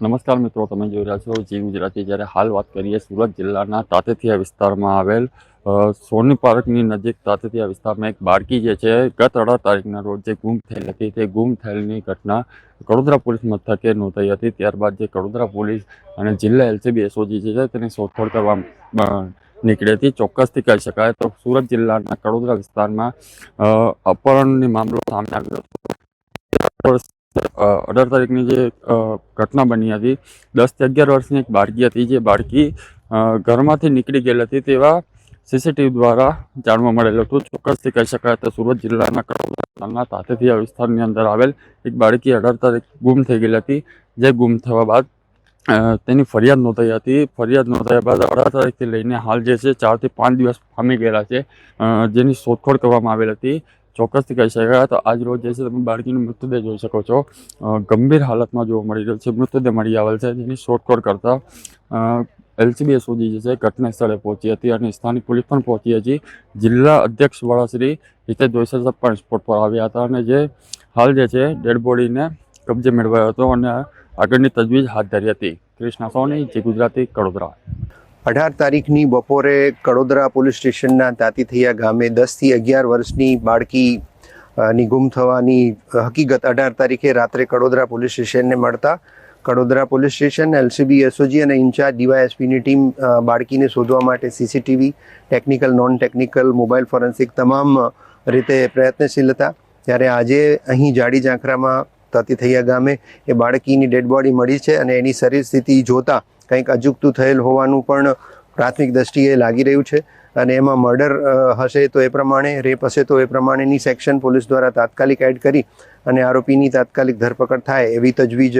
નમસ્કાર મિત્રો, તમે જોઈ રહ્યા છો જી ગુજરાતી. જ્યારે હાલ વાત કરીએ સુરત જિલ્લાના તાતેથિયા વિસ્તારમાં આવેલ સોની પાર્કની નજીક તાતેથિયા વિસ્તારમાં એક બાળકી જે છે, ગત અઢાર તારીખના રોજ જે ગુમ થયેલ હતી, તે ગુમ થયેલની ઘટના કડોદરા પોલીસ મથકે નોંધાઈ હતી. ત્યારબાદ જે કડોદરા પોલીસ અને જિલ્લા એલસીબી એસઓજી જે છે, તેની શોધખોળ કરવા નીકળી હતી. ચોક્કસથી કહી શકાય તો સુરત જિલ્લાના કડોદરા વિસ્તારમાં અપહરણની મામલો સામે આવ્યો હતો. અઢાર તારીખની જે ઘટના બની હતી દસથી અગિયાર વર્ષની એક બાળકી હતી, જે બાળકી ઘરમાંથી નીકળી ગયેલ હતી તેવા સીસીટીવી દ્વારા જાણવા મળેલું હતું. ચોક્કસથી કહી શકાય તો સુરત જિલ્લાના તાતેથી આ વિસ્તારની અંદર આવેલ એક બાળકી અઢાર તારીખ ગુમ થઈ ગયેલી હતી. જે ગુમ થવા બાદ તેની ફરિયાદ નોંધાઈ હતી. ફરિયાદ નોંધાયા બાદ અઢાર તારીખથી લઈને હાલ જે છે, ચારથી પાંચ દિવસ ફામી ગયેલા છે. જેની શોધખોળ કરવામાં આવેલ હતી. ચોક્કસથી કહી શકાય. તો આજ રોજ જે છે તમે બાળકીનું મૃતદેહ જોઈ શકો છો. ગંભીર હાલતમાં જોવા મળી રહ્યો છે. મૃતદેહ મળી આવેલ છે. જેની શોધખોળ કરતા એલસીબી સુધી જે છે ઘટના સ્થળે પહોંચી હતી અને સ્થાનિક પોલીસ પણ પહોંચી હતી. જિલ્લા અધ્યક્ષ વડા શ્રી હિતેશ જોઈસર પણ સ્પોટ પર આવ્યા હતા અને જે હાલ જે છે ડેડ બોડીને કબજે મેળવાયો હતો અને આગળની તજવીજ હાથ ધરી હતી. કૃષ્ણા સોની, જે ગુજરાતી, કડોદરા. અઢાર તારીખની બપોરે કડોદરા પોલીસ સ્ટેશનના તાતીથૈયા ગામે દસથી અગિયાર વર્ષની બાળકી ની ગુમ થવાની હકીકત અઢાર તારીખે રાત્રે કડોદરા પોલીસ સ્ટેશનને મળતા Kadodara police station, LCB, SOG અને ઇન્ચાર્જ ડીવાયએસપીની ટીમ બાળકીને શોધવા માટે CCTV, technical non technical mobile forensic તમામ રીતે પ્રયત્નશીલ હતા. ત્યારે આજે અહીં જાડી ઝાંખરામાં તાતીથૈયા ગામે એ બાળકીની ડેડ બોડી મળી છે અને એની શરીર સ્થિતિ જોતા કંઈક અજુગતું થયેલ હોવાનું પણ પ્રાથમિક દ્રષ્ટિએ લાગી રહ્યું છે. અને એમાં મર્ડર હશે તો એ પ્રમાણે, રેપ હશે તો એ પ્રમાણેની સેક્શન પોલીસ દ્વારા તાત્કાલિક એડ કરી અને આરોપીની તાત્કાલિક ધરપકડ થાય એવી તજવીજ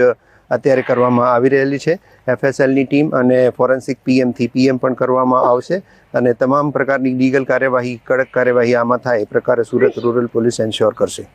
અત્યારે કરવામાં આવી રહેલી છે. એફએસએલની ટીમ અને ફોરેન્સિક પીએમથી પીએમ પણ કરવામાં આવશે અને તમામ પ્રકારની લીગલ કાર્યવાહી, કડક કાર્યવાહી આમાં થાય એ પ્રકારે સુરત રૂરલ પોલીસ એન્શ્યોર કરશે.